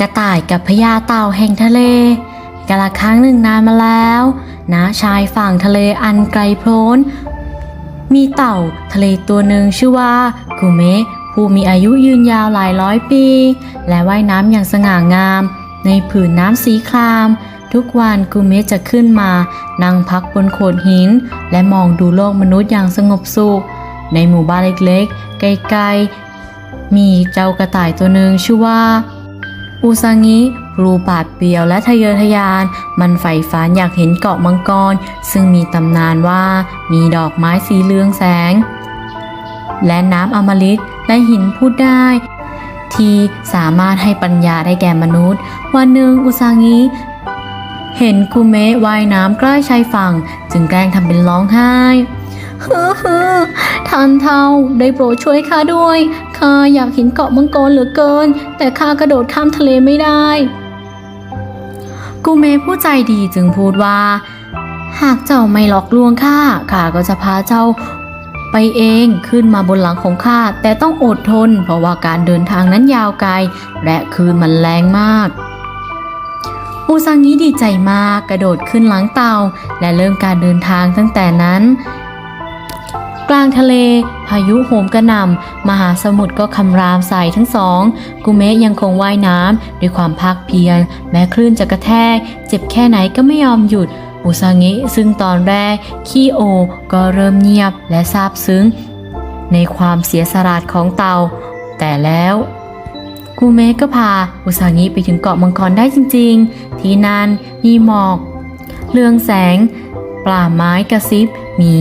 กระต่ายกับพญาเต่าแห่งทะเลกาละครั้งหนึ่งนานมาแล้วณชายฝั่งทะเลอันไกลโพ้น มีเต่าทะเลตัวหนึ่งชื่อว่ากุเมะผู้มีอายุยืนยาวหลายร้อยปี และว่ายน้ำอย่างสง่างาม ในผืนน้ำสีคราม ทุกวันกุเมะจะขึ้นมา นั่งพักบนโขดหิน และมองดูโลกมนุษย์อย่างสงบสุข ในหมู่บ้านเล็กๆ ไกลๆ มีเจ้ากระต่ายตัวหนึ่งชื่อว่า อุซางิรูปาดเปียวและทะเยอทะยาน มันใฝ่ฝันอยากเห็นเกาะมังกร ซึ่งมีตำนานว่ามีดอกไม้สีเหลืองแสง และน้ำอมฤตและหินพูดได้ ที่สามารถให้ปัญญาได้แก่มนุษย์ วันหนึ่งอุซางิเห็นคุเมะว่ายน้ำใกล้ชายฝั่ง จึงแกล้งทำเป็นร้องไห้ ฮือฮือท่านเท่าได้โปรดช่วยข้าด้วยข้าอยากเห็นเกาะมังกรเหลือเกิน แต่ข้ากระโดดข้ามทะเลไม่ได้ กูเมผู้ใจดีจึงพูดว่า หากเจ้าไม่หลอกลวงข้าข้าก็จะพาเจ้าไปเองขึ้นมาบนหลังของข้าแต่ต้องอดทน เพราะว่าการเดินทางนั้นยาวไกล และคืนมันแรงมาก อูซังนี้ดีใจมากกระโดดขึ้นหลังเตาและเริ่มการเดินทางตั้งแต่นั้น ลางทะเล พายุโหมกระหน่ำมหาสมุทรก็คำรามใส่ทั้งสองกุเมะยังคงว่ายน้ำด้วยความภาคเพียร แม้คลื่นจะกระแทก เจ็บแค่ไหนก็ไม่ยอมหยุดอุซางิซึ่งตอนแรกขี้โอ ก็เริ่มเงียบและซาบซึ้ง ในความเสียสละของเต่าแต่แล้วกูเมะก็พาอุซางิไปถึงเกาะมังกรได้จริง ๆ ที่นั่นมีหมอก เรืองแสง ปลาไม้กระซิบมี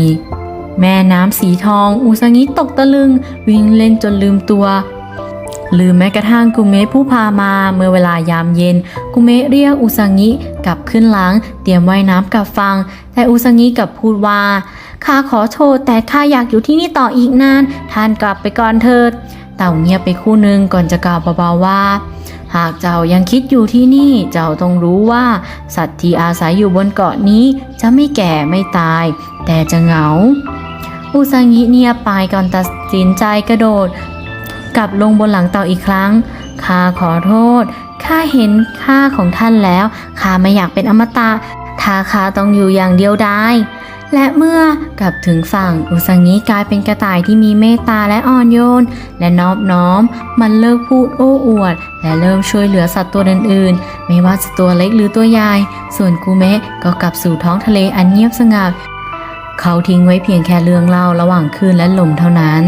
แม่น้ำสีทอง อุซางิตกตะลึง วิ่งเล่นจนลืมตัว ลืมแม้กระทั่งกุเมะผู้พามาเมื่อเวลายามเย็น กุเมะเรียกอุซางิกลับขึ้นหลัง เตรียมว่ายน้ำกลับฟัง แต่อุซางิกลับพูดว่าข้าขอโทษแต่ข้าอยากอยู่ที่นี่ต่ออีกนาน ท่านกลับไปก่อนเถิด เต่าเงียบไปคู่หนึ่งก่อนจะกล่าวเบาๆว่าหากเจ้ายังคิดอยู่ที่นี่ เจ้าต้องรู้ว่า สัตว์ที่อาศัยอยู่บนเกาะนี้จะไม่แก่ไม่ตาย แต่จะเหงา อุซางิเนียบไปก่อนตัดสินใจกระโดด กลับลงบนหลังเต่าอีกครั้งข้าขอโทษข้าเห็นค่าของท่านแล้วข้าไม่อยากเป็นอมตะถ้าข้าต้องอยู่อย่างเดียวได้และเมื่อกลับถึงฝั่งอุซังิกลายเป็นกระต่ายที่มีเมตตาและอ่อนโยน และนอบน้อม มันเลิกพูดโอ้อวด และเริ่มช่วยเหลือสัตว์ตัวอื่นๆ ไม่ว่าจะตัวเล็กหรือตัวใหญ่ ส่วนกูเมะก็กลับสู่ท้องทะเลอันเงียบสงบ เขาทิ้งไว้เพียงแค่เรื่องเล่าระหว่างคลื่นและลมเท่านั้น